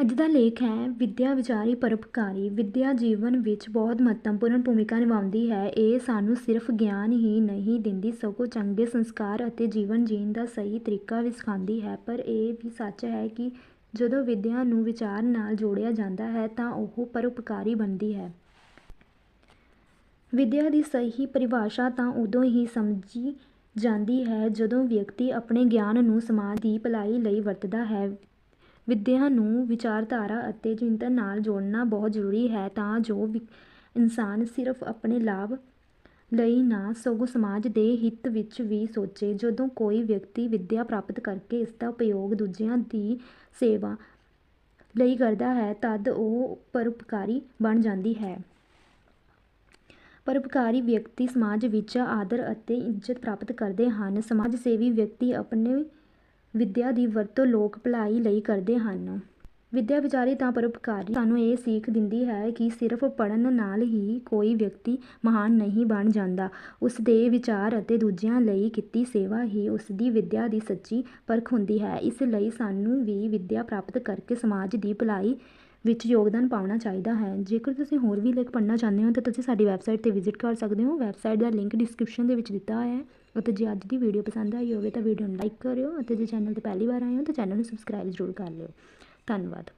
ਅੱਜ ਦਾ ਲੇਖ ਹੈ, ਵਿੱਦਿਆ ਵਿਚਾਰੀ ਪਰਉਪਕਾਰੀ, ਵਿੱਦਿਆ ਜੀਵਨ ਵਿੱਚ ਬਹੁਤ ਮਹੱਤਵਪੂਰਨ ਭੂਮਿਕਾ ਨਿਭਾਉਂਦੀ ਹੈ। ਇਹ ਸਾਨੂੰ ਸਿਰਫ ਗਿਆਨ ਹੀ ਨਹੀਂ ਦਿੰਦੀ, ਸਗੋਂ ਚੰਗੇ ਸੰਸਕਾਰ ਅਤੇ ਜੀਵਨ ਜੀਣ ਦਾ ਸਹੀ ਤਰੀਕਾ ਵੀ ਸਿਖਾਉਂਦੀ ਹੈ। ਪਰ ਇਹ ਵੀ ਸੱਚ ਹੈ ਕਿ ਜਦੋਂ ਵਿੱਦਿਆ ਨੂੰ ਵਿਚਾਰ ਨਾਲ ਜੋੜਿਆ ਜਾਂਦਾ ਹੈ, ਤਾਂ ਉਹ ਪਰਉਪਕਾਰੀ ਬਣਦੀ ਹੈ। ਵਿੱਦਿਆ ਦੀ ਸਹੀ ਪਰਿਭਾਸ਼ਾ ਤਾਂ ਉਦੋਂ ਹੀ ਸਮਝੀ ਜਾਂਦੀ ਹੈ ਜਦੋਂ ਵਿਅਕਤੀ ਆਪਣੇ ਗਿਆਨ ਨੂੰ ਸਮਾਜ ਦੀ ਭਲਾਈ ਲਈ ਵਰਤਦਾ ਹੈ। ਵਿੱਦਿਆ ਨੂੰ ਵਿਚਾਰਧਾਰਾ ਅਤੇ ਚਿੰਤਨ ਨਾਲ ਜੋੜਨਾ ਬਹੁਤ ਜ਼ਰੂਰੀ ਹੈ ਤਾਂ ਜੋ ਵਿ, ਇਨਸਾਨ ਸਿਰਫ ਆਪਣੇ ਲਾਭ ਲਈ ਨਾ ਸਗੋਂ ਸਮਾਜ ਦੇ ਹਿੱਤ ਵਿੱਚ ਵੀ ਸੋਚੇ। ਜਦੋਂ ਕੋਈ ਵਿਅਕਤੀ ਵਿੱਦਿਆ ਪ੍ਰਾਪਤ ਕਰਕੇ ਇਸ ਦਾ ਉਪਯੋਗ ਦੂਜਿਆਂ ਦੀ ਸੇਵਾ ਲਈ ਕਰਦਾ ਹੈ, ਤਦ ਉਹ ਪਰਉਪਕਾਰੀ ਬਣ ਜਾਂਦੀ ਹੈ। ਪਰਉਪਕਾਰੀ ਵਿਅਕਤੀ ਸਮਾਜ ਵਿੱਚ ਆਦਰ ਅਤੇ ਇੱਜ਼ਤ ਪ੍ਰਾਪਤ ਕਰਦੇ ਹਨ। ਸਮਾਜ ਸੇਵੀ ਵਿਅਕਤੀ ਆਪਣੇ ਵਿੱਦਿਆ ਦੀ ਵਰਤੋਂ ਲੋਕ ਭਲਾਈ ਲਈ ਕਰਦੇ ਹਨ। ਵਿੱਦਿਆ ਵਿਚਾਰੀ ਤਾਂ ਪਰਉਪਕਾਰੀ ਸਾਨੂੰ ਇਹ ਸੀਖ ਦਿੰਦੀ ਹੈ ਕਿ ਸਿਰਫ ਪੜ੍ਹਨ ਨਾਲ ਹੀ ਕੋਈ ਵਿਅਕਤੀ ਮਹਾਨ ਨਹੀਂ ਬਣ ਜਾਂਦਾ। ਉਸ ਦੇ ਵਿਚਾਰ ਅਤੇ ਦੂਜਿਆਂ ਲਈ ਕੀਤੀ ਸੇਵਾ ਹੀ ਉਸ ਦੀ ਵਿੱਦਿਆ ਦੀ ਸੱਚੀ ਪਰਖ ਹੁੰਦੀ ਹੈ। ਇਸ ਲਈ ਸਾਨੂੰ ਵੀ ਵਿੱਦਿਆ ਪ੍ਰਾਪਤ ਕਰਕੇ ਸਮਾਜ ਦੀ ਭਲਾਈ ਵਿੱਚ ਯੋਗਦਾਨ ਪਾਉਣਾ ਚਾਹੀਦਾ ਹੈ। ਜੇਕਰ ਤੁਸੀਂ ਹੋਰ ਵੀ ਲੇਖ ਪੜ੍ਹਨਾ ਚਾਹੁੰਦੇ ਹੋ, ਤਾਂ ਤੁਸੀਂ ਸਾਡੀ ਵੈਬਸਾਈਟ 'ਤੇ ਵਿਜ਼ਿਟ ਕਰ ਸਕਦੇ ਹੋ। ਵੈਬਸਾਈਟ ਦਾ ਲਿੰਕ ਡਿਸਕ੍ਰਿਪਸ਼ਨ ਦੇ ਵਿੱਚ ਦਿੱਤਾ ਹੋਇਆ ਹੈ। ਅਤੇ ਜੇ ਅੱਜ ਦੀ ਵੀਡੀਓ ਪਸੰਦ ਆਈ ਹੋਵੇ, ਤਾਂ ਵੀਡੀਓ ਨੂੰ ਲਾਈਕ ਕਰਿਓ ਅਤੇ ਜੇ ਚੈਨਲ 'ਤੇ ਪਹਿਲੀ ਵਾਰ ਆਏ ਹੋ, ਤਾਂ ਚੈਨਲ ਨੂੰ ਸਬਸਕ੍ਰਾਈਬ ਜ਼ਰੂਰ ਕਰ ਲਿਓ। ਧੰਨਵਾਦ।